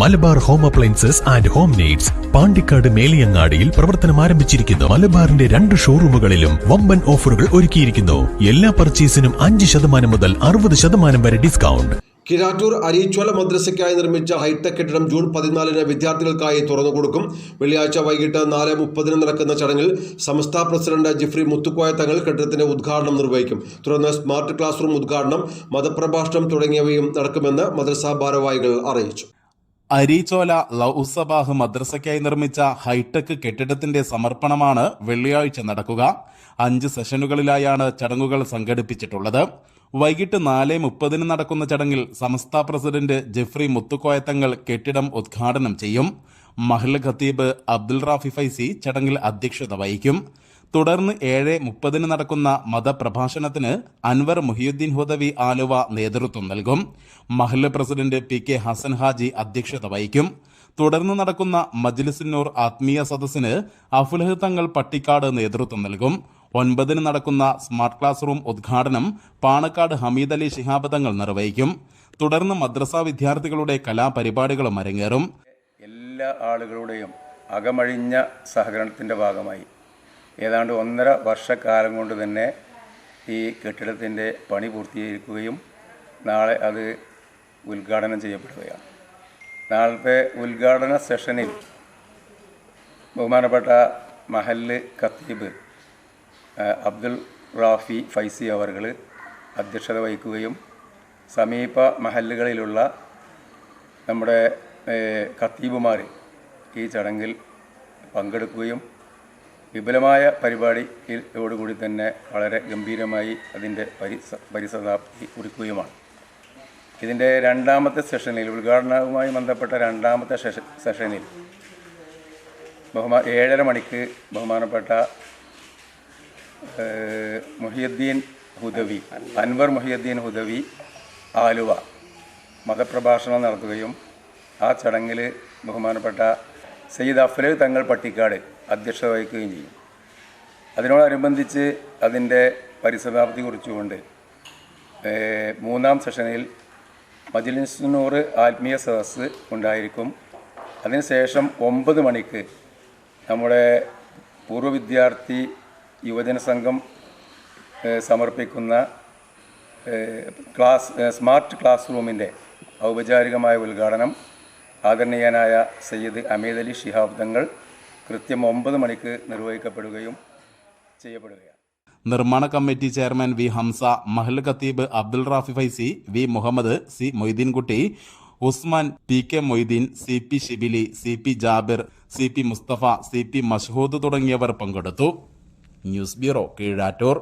Malabar home appliances and home needs Pandikkad മേലിയങ്ങാടിയിൽ പ്രവർത്തനം ആരംഭിച്ചിരിക്കുന്നു. മലബാറിന്റെ രണ്ട് ഷോറൂമുകളിലും വമ്പൻ ഓഫറുകൾ ഒരുക്കിയിരിക്കുന്നു. എല്ലാ പർച്ചേസിനും അഞ്ച് ശതമാനം മുതൽ അറുപത് ശതമാനം വരെ ഡിസ്കൗണ്ട്. കിരാറ്റൂർ അരീച്ചോല മദ്രസയ്ക്കായി നിർമ്മിച്ച ഹൈടെക് കെട്ടിടം ജൂൺ പതിനാലിന് വിദ്യാർത്ഥികൾക്കായി തുറന്നു കൊടുക്കും വെള്ളിയാഴ്ച വൈകിട്ട് നാല് മുപ്പതിന് നടക്കുന്ന ചടങ്ങിൽ സംസ്ഥാന പ്രസിഡന്റ് ജിഫ്രി മുത്തുക്കോയ തങ്ങൾ കെട്ടിടത്തിന്റെ ഉദ്ഘാടനം നിർവഹിക്കും. തുടർന്ന് സ്മാർട്ട് ക്ലാസ് റൂം ഉദ്ഘാടനം മതപ്രഭാഷണം തുടങ്ങിയവയും നടക്കുമെന്ന് മദ്രസാ ഭാരവാഹികൾ അറിയിച്ചു. അരീച്ചോല ലൌസബാഹ് മദ്രസയ്ക്കായി നിർമ്മിച്ച ഹൈടെക് കെട്ടിടത്തിന്റെ സമർപ്പണമാണ് വെള്ളിയാഴ്ച നടക്കുക. അഞ്ച് സെഷനുകളിലായാണ് ചടങ്ങുകൾ സംഘടിപ്പിച്ചിട്ടുള്ളത്. വൈകിട്ട് നാല് മുപ്പതിന് നടക്കുന്ന ചടങ്ങിൽ സംസ്ഥാ പ്രസിഡന്റ് ജെഫ്രി മുത്തുക്കോയത്തങ്ങൾ കെട്ടിടം ഉദ്ഘാടനം ചെയ്യും. മഹ്ല ഖത്തീബ് അബ്ദുൽ റാഫി ഫൈസി ചടങ്ങിൽ അധ്യക്ഷത വഹിക്കും. തുടർന്ന് ഏഴ് മുപ്പതിന് നടക്കുന്ന മതപ്രഭാഷണത്തിന് അൻവർ മുഹിയുദ്ദീൻ ഹുദവി ആലുവ നേതൃത്വം നൽകും. മഹല്ല് president P K Hasan Haji അധ്യക്ഷത വഹിക്കും. തുടർന്ന് നടക്കുന്ന മജ്ലിസുന്നൂർ ആത്മീയ സദസ്സിന് അഫുലഹ് തങ്ങൾ പട്ടിക്കാട് നേതൃത്വം നൽകും. ഒൻപതിന് നടക്കുന്ന സ്മാർട്ട് ക്ലാസ് റൂം ഉദ്ഘാടനം പാണക്കാട് ഹമീദ് അലി ശിഹാബ് തങ്ങൾ നിർവഹിക്കും. തുടർന്ന് മദ്രസ വിദ്യാർത്ഥികളുടെ കലാപരിപാടികളും അരങ്ങേറും. എല്ലാ ആളുകളുടെയും അകമഴിഞ്ഞ സഹകരണത്തിന്റെ ഭാഗമായി ഏതാണ്ട് ഒന്നര വർഷക്കാലം കൊണ്ട് തന്നെ ഈ കെട്ടിടത്തിന്റെ പണി പൂർത്തീകരിക്കുകയും നാളെ അത് ഉദ്ഘാടനം ചെയ്യപ്പെടുകയാണ്. നാളത്തെ ഉദ്ഘാടന സെഷനിൽ ബഹുമാനപ്പെട്ട മഹല്ല് ഖത്തീബ് അബ്ദുൽ റാഫി ഫൈസി അവർകൾ അധ്യക്ഷത വഹിക്കുകയും സമീപ മഹല്ലുകളിലുള്ള നമ്മുടെ ഖത്തീബുമാർ ഈ ചടങ്ങിൽ പങ്കെടുക്കുകയും വിപുലമായ പരിപാടിയിലോടുകൂടി തന്നെ വളരെ ഗംഭീരമായി അതിന്റെ പരിസ പരിസമാപ്തി കുറിക്കുകയുമാണ് ഇതിന്റെ രണ്ടാമത്തെ സെഷനിൽ ഉദ്ഘാടനവുമായി ബന്ധപ്പെട്ട രണ്ടാമത്തെ സെഷ- സെഷനിൽ ബഹുമാ ഏഴര മണിക്ക് ബഹുമാനപ്പെട്ട മുഹിയുദ്ദീൻ ഹുദവി അൻവർ മുഹിയുദ്ദീൻ ഹുദവി ആലുവ മതപ്രഭാഷണം നടത്തുകയും ആ ചടങ്ങിൽ ബഹുമാനപ്പെട്ട സയ്യിദ് അഫ്ലേ തങ്ങൾ പട്ടിക്കാട് അധ്യക്ഷത വഹിക്കുകയും ചെയ്യും. അതിനോടനുബന്ധിച്ച് അതിന്റെ പരിസമാപ്തി കുറിച്ചുകൊണ്ട് മൂന്നാം സെഷനിൽ മജിലിസിനൂറ് ആത്മീയ സദസ്സ് ഉണ്ടായിരിക്കും. അതിനുശേഷം ഒമ്പത് മണിക്ക് നമ്മുടെ പൂർവ വിദ്യാർത്ഥി യുവജന സംഘം സമർപ്പിക്കുന്ന ക്ലാസ് സ്മാർട്ട് ക്ലാസ് റൂമിന്റെ ഔപചാരികമായ ഉദ്ഘാടനം ആദരണീയനായ സയ്യിദ് അമീദ് അലി ശിഹാബ് തങ്ങൾ കൃത്യം ഒമ്പത് മണിക്ക് നിർവഹിക്കപ്പെടുകയും ചെയ്യപ്പെടുകയാണ്. നിർമ്മാണ കമ്മിറ്റി ചെയർമാൻ വി ഹംസ മഹൽ ഖത്തീബ് Abdul Rafi Faizy V Muhammad C Moideenkutty Usman P K Moideen C P Shibili C P Jabir C P Musthafa C P Mashhood തുടങ്ങിയവർ പങ്കെടുത്തു. News bureau Keezhattur.